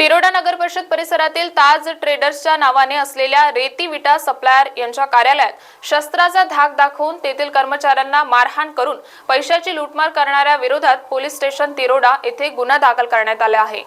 तिरोडा नगर परिषद परिसरातील ताज ट्रेडर्सच्या नावाने असलेल्या रेती विटा सप्लायर यांच्या कार्यालयात शस्त्राचा धाक दाखवून तेथील कर्मचाऱ्यांना मारहाण करून पैशाची लूटमार करणाऱ्या विरोधात पोलीस स्टेशन तिरोडा येथे गुन्हा दाखल करण्यात आला आहे.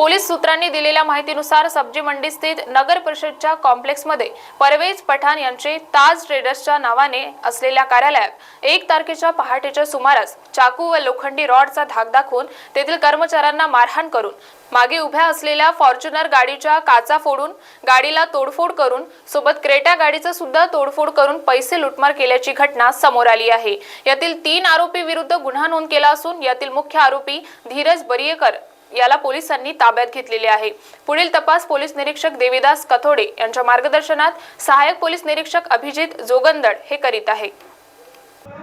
पोलीस सूत्रांनी दिलेल्या माहितीनुसार सब्जी मंडी स्थित नगर परिषदच्या कॉम्प्लेक्समध्ये परवेज पठाण यांचे ताज ट्रेडर्सच्या नावाने असलेल्या कार्यालयात एक तारखेच्या पहाटेच्या सुमारास चाकू व लोखंडी रॉडचा धाक दाखवून तेथील कर्मचाऱ्यांना मारहाण करून मागे उभ्या असलेल्या फॉर्च्युनर गाडीच्या काचा फोडून गाडीला तोडफोड करून सोबत क्रेटा गाडीचं सुद्धा तोडफोड करून पैसे लुटमार केल्याची घटना समोर आली आहे. यातील तीन आरोपी विरुद्ध गुन्हा नोंद केला असून यातील मुख्य आरोपी धीरज बरियेकर याला पोलिसांनी ताब्यात घेतलेले आहे. पुढील तपास पोलीस निरीक्षक देवीदास कथोडे यांच्या मार्गदर्शनात सहाय्यक पोलीस निरीक्षक अभिजित जोगंदड हे करीत आहे.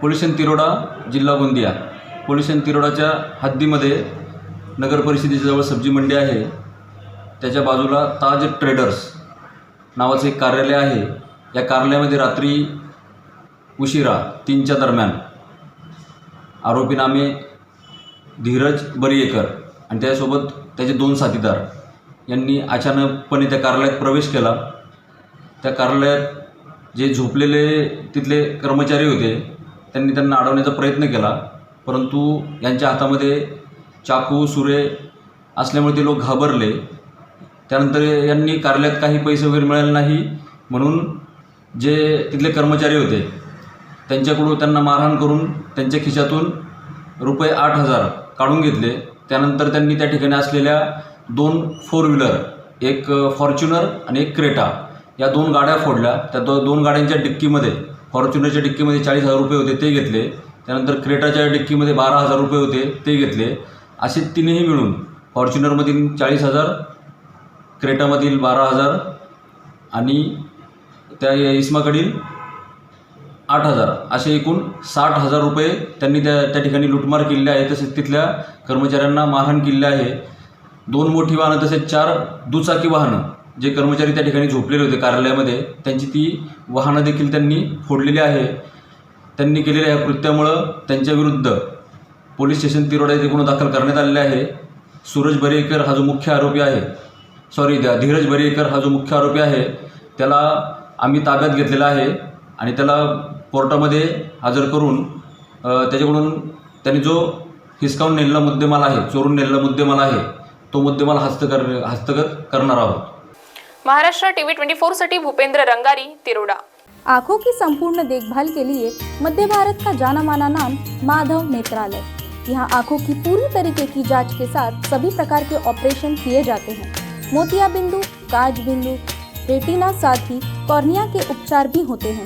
पोलीस तिरोडा जिल्हा गोंदिया. पोलीस तिरोडाच्या हद्दीमध्ये नगर परिषदेच्या जवळ सब्जी मंडी आहे. त्याच्या बाजूला ताज ट्रेडर्स नावाचं एक कार्यालय आहे. या कार्यालयामध्ये रात्री उशिरा तीनच्या दरम्यान आरोपी नामे धीरज बरियेकर आणि त्याच्यासोबत त्याचे दोन साथीदार यांनी अचानकपणे त्या कार्यालयात प्रवेश केला. त्या कार्यालयात जे झोपलेले तिथले कर्मचारी होते त्यांनी त्यांना अडवण्याचा प्रयत्न केला. परंतु यांच्या हातामध्ये चाकू सुरे असल्यामुळे ते लोक घाबरले. त्यानंतर यांनी कार्यालयात काही पैसे वगैरे मिळाले नाही. म्हणून जे तिथले कर्मचारी होते त्यांच्याकडून त्यांना मारहाण करून त्यांच्या खिशातून रुपये आठ हजार काढून घेतले. त्यानंतर त्यांनी त्या ठिकाणी असलेल्या दोन फोर व्हीलर एक फॉर्च्युनर आणि एक क्रेटा या दोन गाड्या फोडल्या. त्या दो दोन गाड्यांच्या डिक्कीमध्ये फॉर्च्युनरच्या डिक्कीमध्ये चाळीस हजार रुपये होते ते घेतले. त्यानंतर क्रेटाच्या डिक्कीमध्ये बारा हजार रुपये होते ते घेतले. असे तिन्ही मिळून फॉर्च्युनरमधील चाळीस हजार क्रेटामधील बारा हजार आणि त्या इस्माकडील आठ हजार. असे एकूण साठ हजार रुपये त्यांनी त्या त्या ठिकाणी लुटमार केलेले आहे. तसेच तिथल्या कर्मचाऱ्यांना मारहाण केलेली आहे. दोन मोठी वाहनं तसेच चार दुचाकी वाहनं जे कर्मचारी त्या ठिकाणी झोपलेले होते कार्यालयामध्ये त्यांची ती वाहनं देखील त्यांनी फोडलेली आहे. त्यांनी केलेल्या या कृत्यामुळं त्यांच्याविरुद्ध पोलीस स्टेशन तिरोडा येथे गुन्हा दाखल करण्यात आलेला आहे. सूरज बरेकर हा जो मुख्य आरोपी आहे सॉरी द्या धीरज बरेकर हा जो मुख्य आरोपी आहे त्याला आम्ही ताब्यात घेतलेला आहे आणि त्याला कोर्टामध्ये हजर करून त्याच्याकडून त्यांनी जो हिसकावून नेलेला मुद्देमाल आहे चोरून नेलेला मुद्देमाल आहे तो मुद्देमाल हस्तकर हस्तगत करणार आहोत. महाराष्ट्र टीव्ही ट्वेंटी फोरसाठी भूपेंद्र रंगारी तिरोडा. आंखों की संपूर्ण देखभाल के लिए मध्य भारत का जाना माना नाम माधव नेत्रालय. यहाँ आंखों की पूरी तरीके की जांच के साथ सभी प्रकार के ऑपरेशन किए जाते हैं। मोतिया बिंदु काज बिंदु रेटिना साथ ही कॉर्निया के उपचार भी होते हैं।